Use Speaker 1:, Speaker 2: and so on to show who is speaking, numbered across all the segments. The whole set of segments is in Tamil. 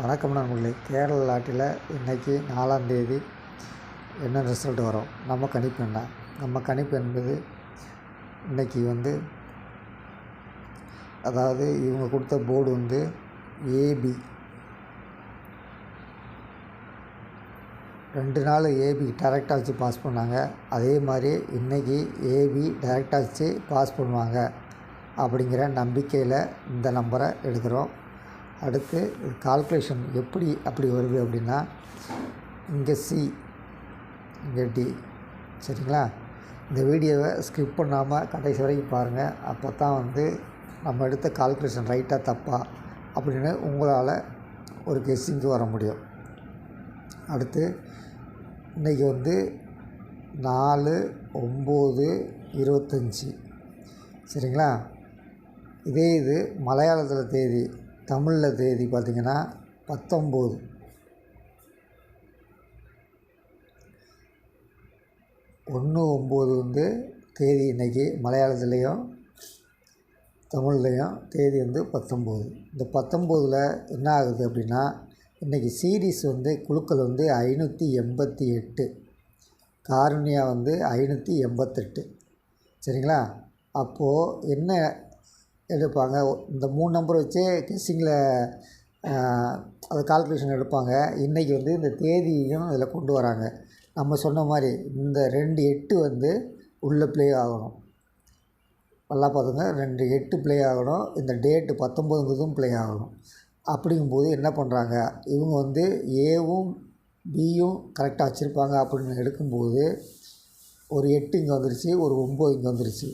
Speaker 1: வணக்கம் நண்பர்களே. கேரள நாட்டில் இன்றைக்கி நாலாந்தேதி என்ன ரிசல்ட் வரும்? நம்ம கணிப்பு என்ன? நம்ம கணிப்பு என்பது இன்றைக்கி வந்து அதாவது இவங்க கொடுத்த போர்டு வந்து ஏபி ரெண்டு நாள் ஏபி டேரெக்டாக ஆச்சு பாஸ் பண்ணாங்க. அதே மாதிரி இன்றைக்கி ஏபி டேரெக்டாக வச்சு பாஸ் பண்ணுவாங்க. அப்படிங்கிற நம்பிக்கையில் இந்த நம்பரை எடுக்கிறோம். அடுத்து கால்குலேஷன் எப்படி அப்படி வருது அப்படின்னா இங்கே சி இங்கே டி சரிங்களா? இந்த வீடியோவை ஸ்கிப் பண்ணாமல் கடைசி வரைக்கும் பாருங்கள் அப்போ தான் வந்து நம்ம எடுத்த கால்குலேஷன் ரைட்டாக தப்பா அப்படின்னு உங்களால் ஒரு கெஸ்ஸிங்க்கு வர முடியும். அடுத்து இன்றைக்கி வந்து நாலு ஒம்பது இருபத்தஞ்சி சரிங்களா? இதே இது மலையாளத்தில் தேதி. தமிழில் தேதி பார்த்திங்கன்னா பத்தொம்போது. ஒன்று ஒம்பது வந்து தேதி இன்றைக்கி மலையாளத்துலேயும் தமிழ்லேயும் தேதி வந்து பத்தொம்போது. இந்த பத்தொம்போதில் என்ன ஆகுது அப்படின்னா இன்றைக்கி சீரீஸ் வந்து குழுக்கள் வந்து ஐநூற்றி எண்பத்தி எட்டு. காருண்யா வந்து ஐநூற்றி எண்பத்தெட்டு. சரிங்களா? அப்போது என்ன எடுப்பாங்க. இந்த மூணு நம்பர் வச்சே கெஸ்ஸிங்கில் அது கால்குலேஷன் எடுப்பாங்க. இன்றைக்கி வந்து இந்த தேதியையும் இதில் கொண்டு வராங்க. நம்ம சொன்ன மாதிரி இந்த ரெண்டு எட்டு வந்து உள்ளே ப்ளே ஆகணும். நல்லா பார்த்துங்க ரெண்டு எட்டு ப்ளே ஆகணும். இந்த டேட்டு பத்தொம்போதுங்கிறதும் ப்ளே ஆகணும். அப்படிங்கும்போது என்ன பண்ணுறாங்க இவங்க வந்து ஏவும் பியும் கரெக்டாக வச்சுருப்பாங்க அப்படின்னு எடுக்கும்போது ஒரு எட்டு இங்கே வந்துருச்சு ஒரு ஒம்பது இங்கே வந்துருச்சு.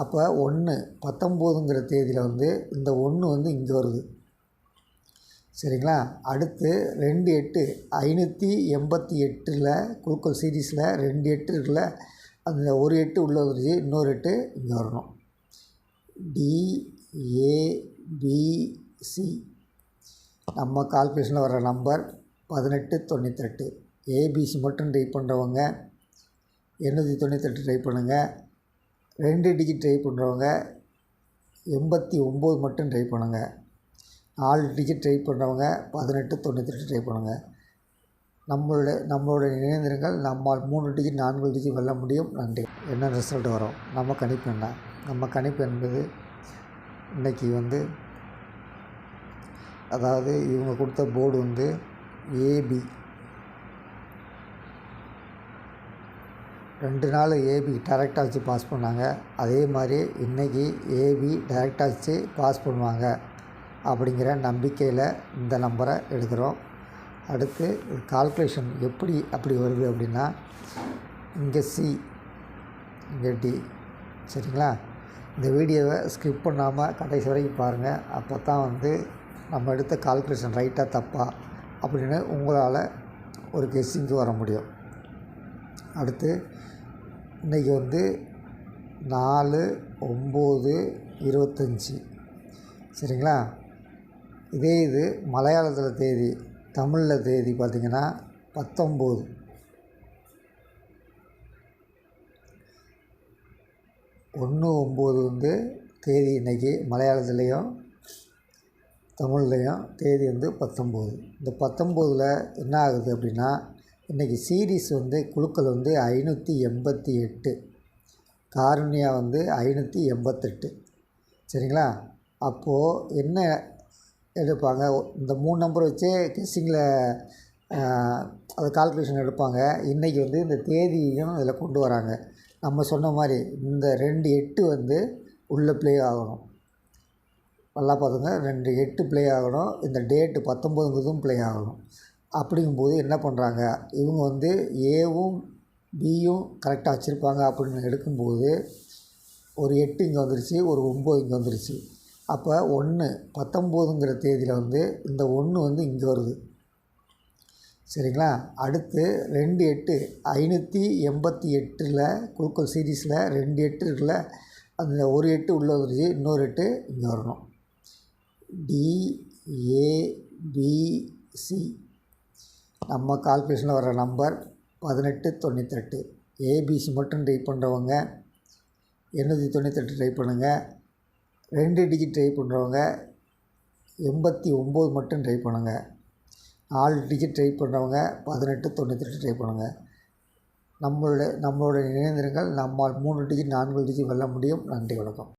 Speaker 1: அப்போ ஒன்று பத்தொம்போதுங்கிற தேதியில் வந்து இந்த ஒன்று வந்து இங்கே வருது. சரிங்களா? அடுத்து ரெண்டு எட்டு ஐநூற்றி எண்பத்தி எட்டில் குழுக்கள் சீரீஸில் ரெண்டு எட்டு இருக்குல்ல அந்த ஒரு எட்டு உள்ளே வந்துருச்சு இன்னொரு எட்டு இங்கே வரணும். டிஏபிசி நம்ம கால்குலேஷனில் வர நம்பர் பதினெட்டு தொண்ணூத்தெட்டு ஏபிசி மட்டும் ட்ரை பண்ணுறவங்க எண்ணூற்றி தொண்ணூத்தெட்டு ட்ரை பண்ணுங்கள் ரெண்டு டிஜிட் ட்ரை பண்ணுறவங்க எண்பத்தி ஒம்பது மட்டும் ட்ரை பண்ணுங்கள் நாலு டிஜிட் ட்ரை பண்ணுறவங்க பதினெட்டு தொண்ணூத்தெட்டு ட்ரை பண்ணுங்கள் நம்மளோட நம்மளோட இணைந்திருங்கள். நம்மால் மூணு டிஜிட் நான்கு டிஜிட் வெல்ல முடியும். நன்றி. என்ன ரிசல்ட் வரும்? நம்ம கணிப்பு என்ன? நம்ம கணிப்பு என்பது இன்றைக்கி வந்து அதாவது இவங்க கொடுத்த போர்டு வந்து ஏபி ரெண்டு நாள் ஏபி டேரெக்டாக வச்சு பாஸ் பண்ணாங்க. அதே மாதிரி இன்றைக்கி ஏபி டேரெக்டாக வச்சு பாஸ் பண்ணுவாங்க அப்படிங்கிற நம்பிக்கையில் இந்த நம்பரை எடுக்கிறோம். அடுத்து கால்குலேஷன் எப்படி அப்படி வருது அப்படின்னா இங்கே சி இங்கே டி சரிங்களா? இந்த வீடியோவை ஸ்கிப் பண்ணாமல் கடைசி வரைக்கும் பாருங்கள் அப்போ தான் வந்து நம்ம எடுத்த கால்குலேஷன் ரைட்டாக தப்பா அப்படின்னு உங்களால் ஒரு கெஸ்ஸிங்க்கு வர முடியும். அடுத்து இன்றைக்கி வந்து நாலு ஒம்பது இருபத்தஞ்சி. சரிங்களா? இதே இது மலையாளத்தில் தேதி தமிழில் தேதி பார்த்திங்கன்னா பத்தொம்போது. ஒன்று ஒம்பது வந்து தேதி இன்றைக்கி மலையாளத்துலேயும் தமிழ்லேயும் தேதி வந்து பத்தொம்போது. இந்த பத்தொம்போதில் என்ன ஆகுது அப்படின்னா இன்றைக்கி சீரீஸ் வந்து குழுக்கள் வந்து ஐநூற்றி எண்பத்தி எட்டு. காருண்யா வந்து ஐநூற்றி எண்பத்தெட்டு. சரிங்களா? அப்போது என்ன எடுப்பாங்க? இந்த மூணு நம்பர் வச்சே கெஸ்ஸிங்கில் அது கால்குலேஷன் எடுப்பாங்க. இன்றைக்கி வந்து இந்த தேதியையும் இதில் கொண்டு வராங்க. நம்ம சொன்ன மாதிரி இந்த ரெண்டு எட்டு வந்து உள்ளே ப்ளே ஆகணும். நல்லா பார்த்துங்க. ரெண்டு எட்டு ப்ளே ஆகணும். இந்த டேட்டு பத்தொம்போதுங்கிறதும் ப்ளே ஆகணும். அப்படிங்கும்போது என்ன பண்ணுறாங்க இவங்க வந்து ஏவும் பியும் கரெக்டாக வச்சுருப்பாங்க அப்படின்னு எடுக்கும்போது ஒரு எட்டு இங்கே வந்துருச்சு ஒரு ஒம்பது இங்கே வந்துருச்சு. அப்போ ஒன்று பத்தொம்போதுங்கிற தேதியில் வந்து இந்த ஒன்று வந்து இங்கே வருது. சரிங்களா? அடுத்து ரெண்டு எட்டு ஐநூற்றி எண்பத்தி எட்டில் குழுக்கள் சீரீஸில் ரெண்டு எட்டு இருக்குல்ல அந்த ஒரு எட்டு உள்ளே வந்துருச்சு இன்னொரு எட்டு இங்கே வரணும். டிஏபிசி நம்ம கால்குலேஷனில் வர நம்பர் பதினெட்டு தொண்ணூத்தெட்டு. ஏபிசி மட்டும் ட்ரை பண்ணுறவங்க எண்ணூற்றி தொண்ணூத்தெட்டு ட்ரை பண்ணுங்கள் ரெண்டு டிஜிட் ட்ரை பண்ணுறவங்க எண்பத்தி ஒம்பது மட்டும் ட்ரை பண்ணுங்கள் நாலு டிஜிட் ட்ரை பண்ணுறவங்க பதினெட்டு தொண்ணூத்தெட்டு ட்ரை பண்ணுங்கள் நம்மளுடைய நம்மளுடைய இணைந்திருங்கள். நம்மால் மூணு டிஜிட் நான்கு டிஜிட் வெல்ல முடியும். நன்றி வணக்கம்.